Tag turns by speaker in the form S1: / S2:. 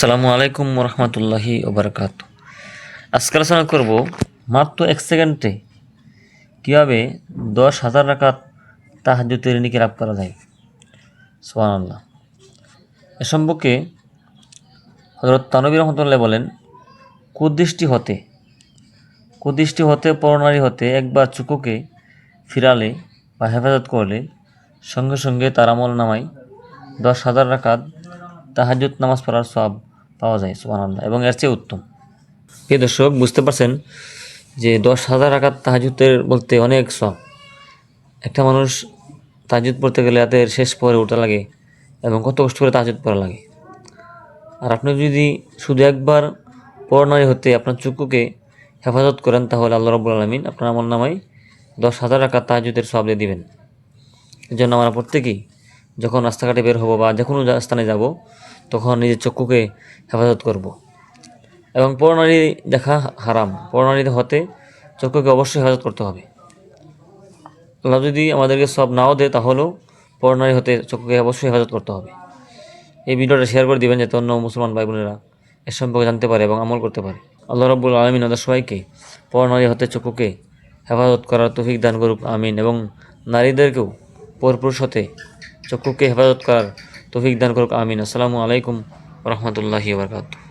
S1: আসসালামু আলাইকুম রহমতুল্লাহি ওবরকাত। আজকে আলোচনা করব মাত্র এক সেকেন্ডে কীভাবে দশ হাজার রাকাত তাহাজ্জুদের নিকে লাভ করা যায়। সোহান আল্লাহ এ সম্পর্কে হজরত তানবী রহমতুল্লাহ বলেন, কুদৃষ্টি হতে কুদৃষ্টি হতে, পরনারী হতে, একবার চুকুকে ফিরালে বা হেফাজত করলে সঙ্গে সঙ্গে তার আমল নামায় দশ হাজার রাকাত তাহাজুদ নামাজ পড়ার সব পাওয়া যায়, সুবহানাল্লাহ। এবং এর চেয়ে উত্তম। এই দর্শক, বুঝতে পারছেন যে দশ হাজার রাকাত তাহাজুতের বলতে অনেক সব। একটা মানুষ তাহাজুদ পড়তে গেলে তাদের শেষ পরে উঠা লাগে এবং কত কষ্ট করে তাহাজুত পড়া লাগে। আর আপনি যদি শুধু একবার পরনারী হতে আপনার চুকুকে হেফাজত করেন, তাহলে আল্লাহ রব্বুল আলমিন আপনার আমল নামায় দশ হাজার রাকাত তাহাজুতের সব দিয়ে দেবেন। এই জন্য আমরা প্রত্যেকেই যখন রাস্তাঘাটে বের হব বা যে কোনো স্থানে যাব তখন নিজের চক্ষুকে হেফাজত করব। এবং পরনারী দেখা হারাম। পরনারী হতে চক্ষুকে অবশ্যই হেফাজত করতে হবে। আল্লাহ যদি আমাদেরকে সব নাও দেয়, তাহলেও পরনারী হতে চক্ষুকে অবশ্যই হেফাজত করতে হবে। এই ভিডিওটা শেয়ার করে দিবেন যাতে অন্য মুসলমান ভাই বোনেরা এর সম্পর্কে জানতে পারে এবং আমল করতে পারে। আল্লাহ রব্বুল আলমিন ওদের সবাইকে পরনারী হতে চক্ষুকে হেফাজত করার তৌফিক দান করুক, আমিন। এবং নারীদেরকেও পরপুরুষ হতে চক্ষুকে হেফাজত করার তৌফিক দান করুক আমিন। আসসালামু আলাইকুম রহমতুল্লাহি বারকাতুহ।